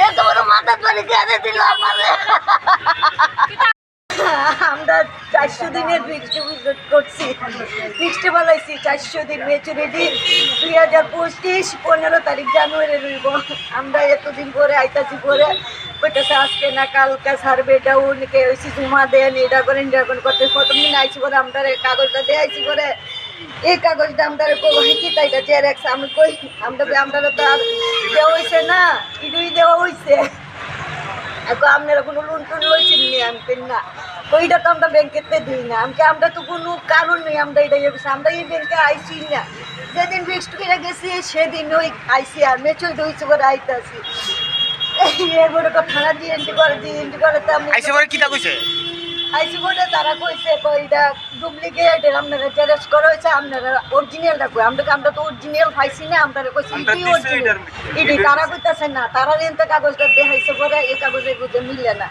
এত বড় মাথা ধরে কেঁদে দিল আমরা চারশো দিনের ফিক্সড করছি। ফিক্সড বলাইছি, চারশো দিন মেচুরিটি দুই হাজার পঁচিশ, পনেরো তারিখ জানুয়ারি রইব। আমরা এতদিন পরে আইতাছি পরে। কইতেছে আজকে না কালকে সার্ভে ডাউনকে ওইসি জমা দেন এটা করেন এটা করেন করতে। প্রথম দিন আইছি পরে আমরা কাগজটা দিয়ে আইছি পরে। এই কাগজটা আমরা কই কি তাইটা জেরক্স আমি কই আমরা আমরা তো আর দেওয়া হয়েছে না ইডুই দেওয়া হয়েছে এখন আপনারা কোনো লোন টোন লইছেন নি, আমি না। ওইটা তো আমরা ব্যাংকেতে দিই না, আমি আমরা তো কোনো কারণ নেই, আমরা এটা ইয়ে আমরা এই ব্যাংকে আইসি না। যেদিন ফিক্সড করে গেছি, সেদিন ওই আইসি আর মেচুর হয়েছে করে আইতাছি। এরপরে তো থানা দিয়ে এন্ট্রি করে দিয়ে এন্ট্রি করে তো আমি আইসি করে কইছে? আইসি বলে তারা কইছে কইটা ডুপ্লিকেট আপনারা জেরক্স করা হয়েছে আপনারা অরিজিনালটা কই? আমরা তো- আমরা তো অরিজিনাল পাইছি না আমরা কইছি কি অরিজিনাল এটি তারা কইতাছে না তারা এনতে কাগজটা দেখাইছে পরে এই কাগজের বুঝে মিলে না।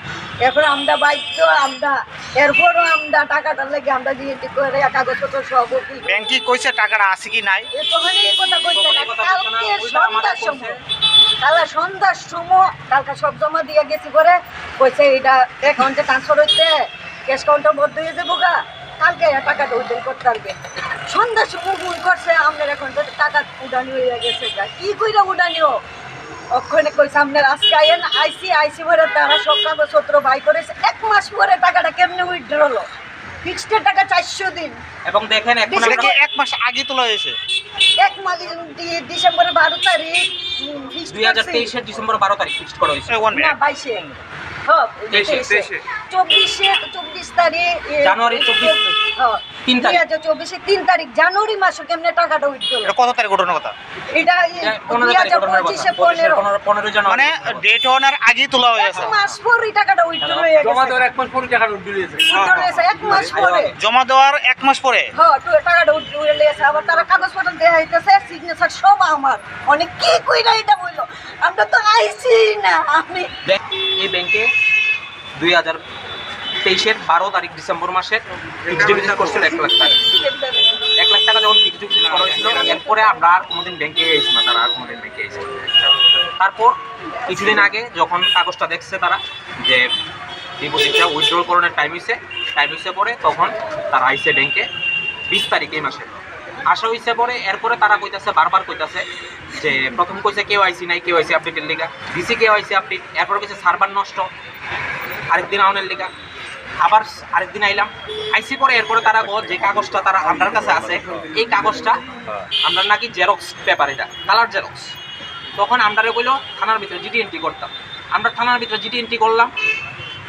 এখন আমরা বাধ্য আমরা এরপরও আমরা টাকাটা লেগে আমরা জিএনটি করে কাগজপত্র সব ব্যাংকে কইছে টাকাটা আছে কি নাই? এতখানি এই কথা কইছে না কালকে সন্ধ্যার সময় কালা সন্ধ্যার সময় কালকে সব জমা দিয়ে গেছি করে কইছে এটা অ্যাকাউন্টে ট্রান্সফার হইতে ক্যাশ কাউন্টার বন্ধ হয়ে যাব গা। কালকে টাকাটা উদ্ধার করতে পারবে। সন্ধ্যার সময় ভুল করছে আপনার এখন তো টাকা উডানি হয়ে গেছে গা। কি কইরা উডানিও ওখানে কইছে আপনার আজকে আইন আইসি আইসি ভরে তারা সব কাগজপত্র বাই করেছে। এক মাস পরে টাকাটা কেমনে উইথড্র হলো? ফিক্সডের টাকা চারশো দিন। এবং দেখেন এখন এক মাস আগে তোলা হয়েছে? এক মাস ডিসেম্বরের বারো তারিখ দুই হাজার তেইশের ডিসেম্বর বারো তারিখ ফিক্সড করা হয়েছে। না বাইশে। হ্যাঁ, তেইশে, তেইশে। তেইশে। চব্বিশে চব্বিশ তারিখ জানুয়ারি চব্বিশ হ্যাঁ, তিন তারিখ। চব্বিশে তিন তারিখ জানুয়ারি মাসে কেমনে টাকাটা উইথ কত তারিখ ঘটনার কথা? এটা পনেরো তারিখ ঘটনার কথা। পনেরো। পনেরো পনেরো জানুয়ারি। মানে ডেট হওয়ার আগেই তোলা হয়ে এক গেছে। মাস পর এই টাকাটা উইথ হয়ে গেছে। এক মাস পরে এক মাস পরে। জমা দেওয়ার এক মাস পরে? হ্যাঁ তো টাকাটা উইথ গেছে। আবার তারা কাগজপত্র দেওয়া হইতেছে সিগনেচার সব আমার। অনেক কি কইরা এটা বলল আমরা তো আইছি না আমি। এই ব্যাংকে দুই হাজার তেইশের বারো তারিখ ডিসেম্বর মাসের ফিক্সড ডিপোজিট করছিল এক লাখ টাকা। এক লাখ টাকা যখন ফিক্সড ডিপোজিট করা হয়েছিল এরপরে আমরা আর কোনোদিন ব্যাংকে এসেছি না তারা আর কোনোদিন ব্যাংকে এসেছি তারপর কিছুদিন আগে যখন কাগজটা দেখছে তারা যে ডিপোজিটটা উইথড্রল করানোর টাইম হয়েছে টাইম হয়েছে পরে তখন তারা আইসে ব্যাংকে বিশ তারিখ এই মাসে। আসা হয়েছে পরে, এরপরে তারা কইতাছে, বারবার কইতাছে যে প্রথম কইছে কেউ আইসি নাই কেউ আইসি আপডেটের লিগা, ডিসি কেউ আইসি আপডেট, এরপরে কইছে সার্ভার নষ্ট, আরেকদিন আউনের লিগা। আবার আরেকদিন আইলাম, আইসি পরে এরপরে তারা বল যে কাগজটা তারা আপনার কাছে আছে, এই কাগজটা আমরা নাকি জেরক্স পেপার এটা, কালার জেরক্স। তখন আমরা কইলো, থানার ভিতরে জিডি এন্ট্রি করতাম। আমরা থানার ভিতরে জিডি এন্ট্রি করলাম,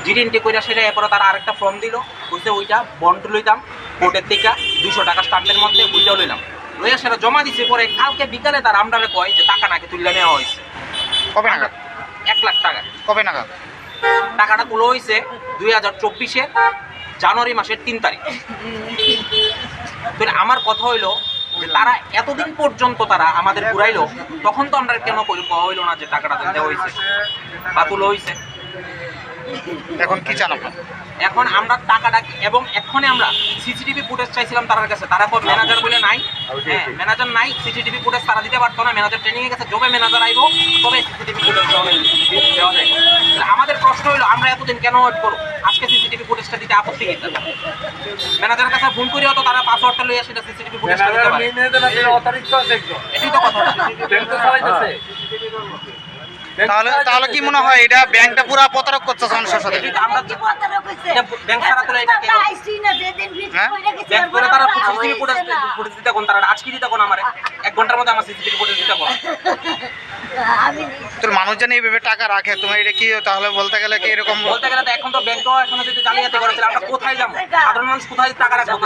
জিডি এন্ট্রি করে সেটা এরপরে তারা আরেকটা ফর্ম দিল, কইছে ওইটা বন্ড লইতাম। কোর্টের থেকে দুশো টাকা স্টাম্পের মধ্যে ওইটাও লইলাম। লইয়া সেটা জমা দিছে পরে কালকে বিকালে তারা আমরা কয় যে টাকা নাকি তুলে নেওয়া হয়েছে কবে নাগাদ? এক লাখ টাকা। কবে নাগাদ? টাকাটা তুলো হয়েছে দুই হাজার চব্বিশে জানুয়ারি মাসের তিন তারিখ। তো আমার কথা হইল যে তারা এতদিন পর্যন্ত তারা আমাদের ঘুরাইলো তখন তো আমরা কেন কই- কওয়া হইল না যে টাকাটা দেওয়া হয়েছে বা তুলো হয়েছে এখন কি চান আপনার এখন আমরা টাকা টাকাটা এবং এক্ষণে আমরা সিসিটিভি ফুটেজ চাইছিলাম তার কাছে। তারা কয় ম্যানেজার বলে নাই। হ্যাঁ ম্যানেজার নাই সিসিটিভি ফুটেজ তারা দিতে পারতো না। ম্যানেজার ট্রেনিং এ গেছে যবে ম্যানেজার আইবো তবে সিসিটিভি ফুটেজ দেওয়া যায় তাহলে আমাদের প্রশ্ন হলো আমরা এতদিন কেন ওয়েট করব? আজকে সিসিটিভি ফুটেজটা দিতে আপত্তি কি ম্যানেজারের কাছে ফোন করিও তো তারা পাসওয়ার্ডটা লইয়া সেটা সিসিটিভি ফুটেজটা দিতে পারে। অতিরিক্ত আছে একজন। এটাই তো কথা। তাহলে তাহলে কি মনে হয় এটা ব্যাংকটা পুরো প্রতারক করছে মানুষের সাথে ব্যাংক হ্যাঁ? কইরা গেছি ব্যাংক করে তারা আমরা সিসিটিভি ফুটেজ হইছে না। ফুটেজ দিতে কোন? তারা আজকে দিতে কোন আমারে? এক ঘণ্টার মধ্যে আমার সিসিটিভি ফুটেজ দিতে কোন? আমি তোর মানুষজন এইভাবে টাকা রাখে তুমি এটা কি তাহলে বলতে গেলে কি এরকম বলতে গেলে তো এখন তো ব্যাংকও এখনও যদি জালিয়াতি করেছিল আমরা কোথায় যাব? সাধারণ মানুষ কোথায় টাকা রাখব